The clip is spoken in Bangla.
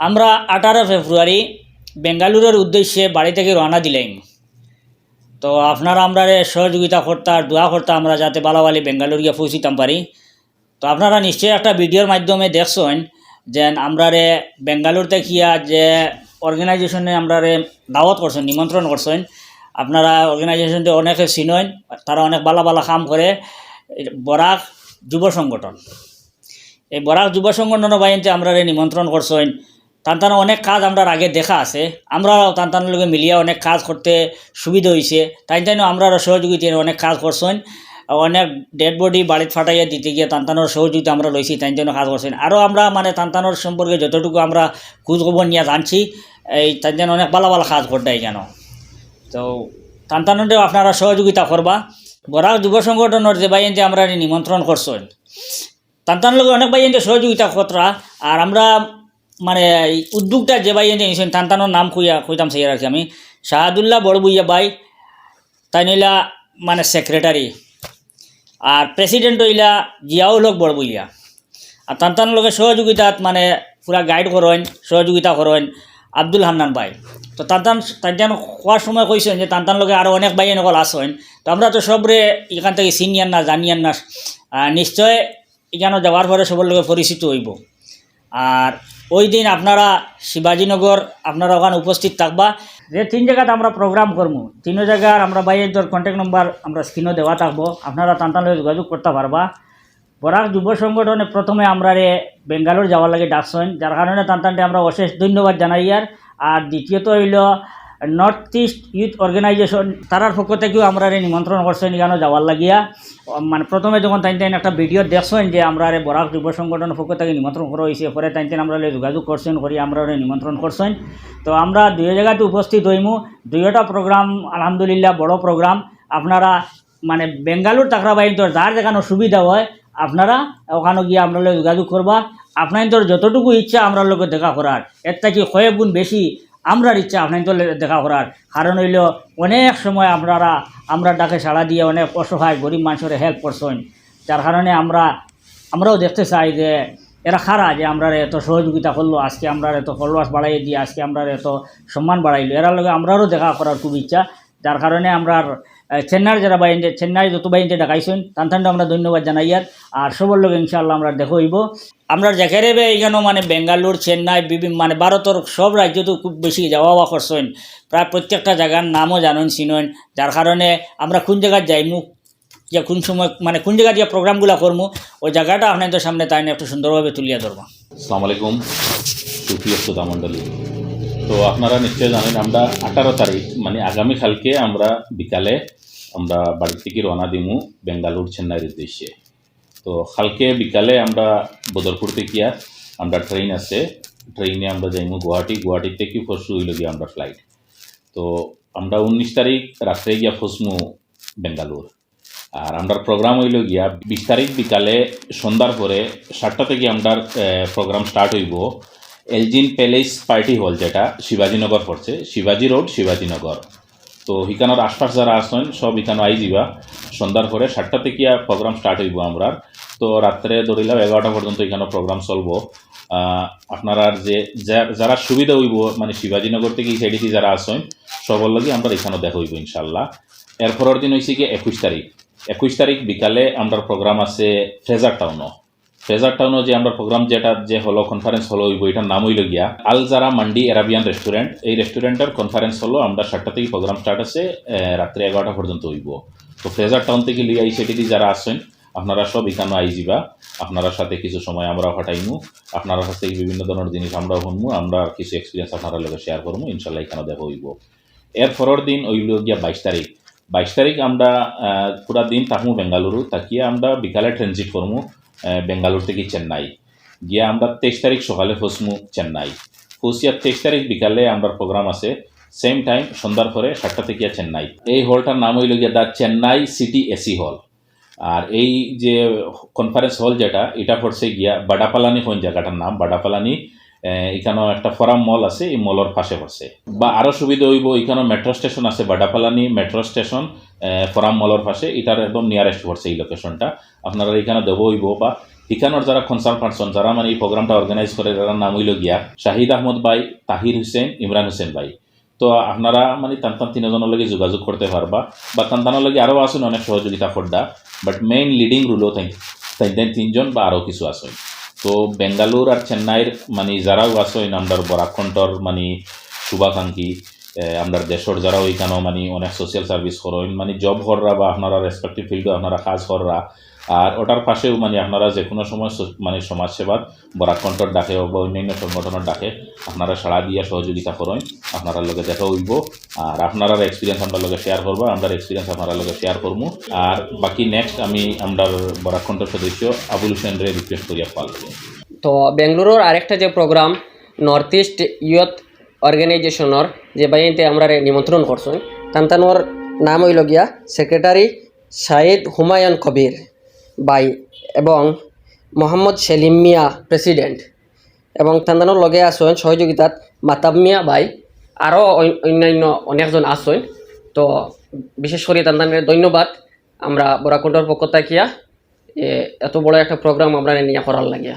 আমরা আঠারো ফেব্রুয়ারি বেঙ্গালুরুর উদ্দেশ্যে বাড়ি থেকে রওনা দিলাম। তো আপনারা আমরা সহযোগিতা করতা আর দোয়া করতা আমরা যাতে বালাবালি বেঙ্গালুর গিয়ে পৌঁছিতাম পারি। তো আপনারা নিশ্চয়ই একটা ভিডিওর মাধ্যমে দেখছেন যে আমরা রে বেঙ্গালুর দেখিয়া যে অর্গানাইজেশনে আমরা রে দাওয়াত করছেন, নিমন্ত্রণ করছেন, আপনারা অর্গানাইজেশনটি অনেকে চিনেন, তারা অনেক বালা বালা কাম করে। বরাক যুব সংগঠন। এই বরাক যুব সংগঠনের বাহিনীতে আমরা রে নিমন্ত্রণ করছেন তান্তানো অনেক কাজ আমরা আগে দেখা আছে। আমরা তান্তানোর লগে মিলিয়া অনেক কাজ করতে সুবিধা হয়েছে তাই তাই আমরা সহযোগিতা অনেক কাজ করছেন। অনেক ডেড বডি বাড়িতে ফাটাইয়া দিতে গিয়ে তান্তানোর সহযোগিতা আমরা লইছি, তাই জন্য কাজ করছেন। আরও আমরা মানে তান্তানোর সম্পর্কে যতটুকু আমরা খোঁজখবর নিয়ে জানছি, এই তাই জন্য অনেক ভালো ভালো কাজ করতে কেন তো তান্তানোটেও আপনারা সহযোগিতা করবা। বরাক যুব সংগঠনের যে বাইন যে আমরা নিমন্ত্রণ করছেন তান্তান লোক অনেক বাইন যে সহযোগিতা কতরা আর আমরা মানে উদ্যোগটা যে বাইন যে নিছেন তান্তানোর নাম কইয়া কইতাম সেই রাখি আমি। শাহাদুল্লাহ বড়বুইয়া বাই, তাই নইলা মানে সেক্রেটারি আর প্রেসিডেন্ট হইলা জিয়াউল হক বড়বুইয়া আর তান্তান লোকে সহযোগিতাত মানে পুরা গাইড করেন সহযোগিতা করেন আব্দুল হান্নান ভাই তো তান্তান তান্তান কোয়ার সময় কইছেন যে তান্তান লোকে আরও অনেক ভাই এনেকল আসেন তো আমরা তো সবরে এখান থেকে চিনিয়ান না জানিয়ান না। নিশ্চয় এখানে যাওয়ার পরে সবার লোকে পরিচিত হইব। আর ওই দিন আপনারা শিবাজীনগর, আপনারা ওখানে উপস্থিত থাকবা। যে তিন জায়গাতে আমরা প্রোগ্রাম করব তিন জায়গার আমরা বাইরের কন্ট্যাক্ট নম্বর আমরা স্ক্রিনও দেওয়া থাকব। আপনারা তান্তান যোগাযোগ করতে পারবা। বরাক যুব সংগঠনে প্রথমে আমরা রে বেঙ্গালোর যাওয়ার লাগে ডাকছেন যার কারণে তান্তানটে আমরা অশেষ ধন্যবাদ জানাই আর দ্বিতীয়ত হইল নর্থ ইস্ট ইউথ অর্গানাইজেশন তারার পক্ষ থেকেও আমরা নিমন্ত্রণ করছেন এখানে যাওয়ার লাগিয়া। মানে প্রথমে যখন তাই তাই একটা ভিডিও দেখছেন যে আমরা বরাক যুব সংগঠনের পক্ষ থেকে নিমন্ত্রণ করা হয়েছে পরে তাই তাই আমরা যোগাযোগ করছেন করি, আমরা নিমন্ত্রণ করছেন। তো আমরা দুই জায়গাতে উপস্থিত হইমু। দুইটা প্রোগ্রাম আলহামদুলিল্লাহ বড় প্রোগ্রাম আপনারা মানে বেঙ্গালুর তাকরা বাইন তো যার যেখানে সুবিধা হয়, আপনারা ওখানে গিয়ে আপনার যোগাযোগ করবা। আপনার তোর যতটুকু ইচ্ছা আমরা লোকের দেখা করার। এর থেকে কয়েক গুণ বেশি আমরার ইচ্ছা, আপনার তোর দেখা করার। কারণ হইল, অনেক সময় আপনারা আমরা ডাকে সাড়া দিয়ে অনেক অসহায়, গরিব মানুষের হেল্প করছেন। যার কারণে আমরা, আমরাও দেখতে চাই যে, এরা খারা যে আমরা এত সহযোগিতা করল, আজকে আমরা এত ফলোয়ার্স বাড়াই দিয়ে, আজকে আমরা এত সম্মান বাড়াইলো। এরা লগে আমরারও দেখা করার খুব ইচ্ছা। যার কারণে আমরা চেন্নাইয়ের যারা বাইন্দে চেন্নাই যত বাইন্দে ডাকাইছেন তান তান আমরা ধন্যবাদ জানাই আর আর সবার লোক ইনশাআল্লাহ আমরা দেখো হইব। আমরা যেখানে এখানেও মানে বেঙ্গালুর, চেন্নাই বিভিন্ন মানে ভারতের সব রাজ্যতো খুব বেশি যাওয়া আওয়া করছেন। প্রায় প্রত্যেকটা জায়গার নামও জানেন, চিনেন। যার কারণে আমরা কোন জায়গায় যাইমু, যে কোন সময় মানে কোন জায়গায় যে প্রোগ্রামগুলো করব ওই জায়গাটা আপনাদের সামনে তাই একটু সুন্দরভাবে তুলিয়া ধরবো। আসসালামু আলাইকুম। সুপ্রিয় শ্রোতা তো আপনারা নিশ্চয় জানেন, আমরা আঠারো তারিখ মানে আগামীকালকে আমরা বিকালে আমরা বাড়ি থেকে রওনা দিমু বেঙ্গালুর চেন্নাইয়ের উদ্দেশ্যে। তো কালকে বিকালে আমরা বদরপুর থেকে আমরা ট্রেন আছে ট্রেনে আমরা যাইমু গুয়াহাটি। গুয়াহাটি থেকে পরশু হইল গিয়ে আমরা ফ্লাইট তো আমরা উনিশ তারিখ রাত্রে গিয়া ফসমু বেঙ্গালুর। আর আমরা প্রোগ্রাম হইল গিয়া বিশ তারিখ বিকালে সন্ধ্যার পরে সাতটা থেকে আমরা প্রোগ্রাম স্টার্ট হইব। এলজিন প্যালেস পার্টি হল যেটা শিবাজীনগর পড়ছে, শিবাজী রোড, শিবাজীনগর। তো হিকানোর আশপাশ যারা আসেন সব হিকানো আই যাবা সন্ধ্যার পরে সাতটা থেকে প্রোগ্রাম স্টার্ট হইব আমরা তো রাত্রে ধরিলাম এগারোটা পর্যন্ত এখানে প্রোগ্রাম চলব। আপনারা যে, যা- যারা সুবিধা হইব মানে শিবাজীনগর থেকে এই সাইডে যারা আসেন সবার লগে আমরা এখানে দেখা হইব ইনশাল্লাহ এর পরের দিন হয়েছে কি একুশ তারিখ। একুশ তারিখ বিকালে আমরা প্রোগ্রাম আছে ফ্রেজার টাউনও ফ্রেজার টাউনও যে আমরা প্রোগ্রাম যেটা যে হলো কনফারেন্স হলো হইব এটার নাম হইল গিয়া, Al Jara mandi Arabian restaurant এই রেস্টুরেন্টের কনফারেন্স হলো, আমরা সাতটা থেকে প্রোগ্রাম স্টার্ট আছে রাত্রে এগারোটা পর্যন্ত হইব। তো ফ্রেজার টাউন থেকে লিয়ে এই সেটি যারা আসেন আপনারা সব এখানে আই যাবা আপনারা সাথে কিছু সময় আমরা হটাইমু আপনার কাছ থেকে বিভিন্ন ধরনের জিনিস আমরা শুনব আমরা কিছু এক্সপিরিয়েন্স আপনারা লগে শেয়ার করব ইনশাল্লাহ এখানে দেখা হইব। এর পরের দিন হইল গিয়া বাইশ তারিখ। বাইশ তারিখ আমরা পুরা দিন থাকব বেঙ্গালুরু। তাকিয়ে আমরা বিকালে ট্রানজিট করব বেঙ্গালুর থেকে চেন্নাই। গিয়ে আমরা তেইশ তারিখ সকালে ফসমু চেন্নাই। ফুসিয়ার তেইশ তারিখ বিকালে আমরা প্রোগ্রাম আছে সেম টাইম সন্ধ্যার পরে সাতটা থেকে চেন্নাই। এই হলটার নাম হইল গিয়া দ্য চেন্নাই সিটি এসি হল আর এই যে কনফারেন্স হল যেটা, এটা পড়ছে গিয়া বাডাপালানি কোন জায়গাটার নাম? বাডাপালানি এখানেও একটা ফরাম মল আছে, এই মলের পাশে পড়ছে। বা আরও সুবিধা হইব এখানে মেট্রো স্টেশন আছে, বাডাপালানি মেট্রো স্টেশন ফরাম মলের পাশে এটার একদম নিয়ারেস্ট পড়ছে এই লোকেশনটা আপনারা এখানে দেবো হইব বা ইকানোর যারা কনসার্ন পার্সন যারা মানে এই প্রোগ্রামটা অর্গানাইজ করে যারা নাম হইল গিয়া শাহিদ আহমদ ভাই তাহির হোসেন ইমরান হোসেন ভাই তো আপনারা মানে তান টান তিনজনের লগে যোগাযোগ করতে পারবা, বা তান টানের লগে আরও আসুন অনেক সহযোগিতা করডা বাট মেইন লিডিং রুলও তাই তাই তিনজন বা আরও কিছু আসুন তো বেঙ্গালুর আর চেন্নাইয়ের মানে যারাও আসুন আমরা বরাকণ্ঠর মানে শুভাকাঙ্ক্ষী আমরা দেশের যারা ওইখানেও মানে অনেক সোশ্যাল সার্ভিস করেন মানে জব হররা বা আপনারা রেসপেক্টিভ ফিল্ডে আপনারা কাজ হররা আর ওটার পাশেও মানে আপনারা যে কোনো সময় মানে সমাজসেবার বরাকণ্ঠর ডাকে বা অন্যান্য সংগঠনের ডাকে, আপনারা সাড়া দিয়ে সহযোগিতা করেন আপনারা লগে দেখা হইব। আর আপনারা এক্সপিরিয়েন্স আমরা লগে শেয়ার করব আমরা এক্সপিরিয়েন্স আপনারা লগে শেয়ার করব আর বাকি নেক্সট আমি আমরা বরাকণ্ঠর সদস্য আবুল হোসেন রে রিকোয়েস্ট করিয়া পাল তো বেঙ্গালুরুর আরেকটা যে প্রোগ্রাম নর্থ ইস্ট ইয়ুথ অর্গানাইজেশনের যে বাইনতে আমরা নিমন্ত্রণ করছেন তান্তানোর নাম হইল গিয়া সেক্রেটারি শাহিদ হুমায়ুন কবির বাই এবং মোহাম্মদ সেলিম মিয়া প্রেসিডেন্ট এবং তান্তানোর লগে আসেন সহযোগিতাত মাতাব মিয়া বাই আরও অন্যান্য অনেকজন আসেন তো বিশেষ করে তান্তানের ধন্যবাদ। আমরা বরাকুণ্ডর পক্ষ থাকিয়া এত বড় একটা প্রোগ্রাম আমরা নিয়ে করার লাগিয়া।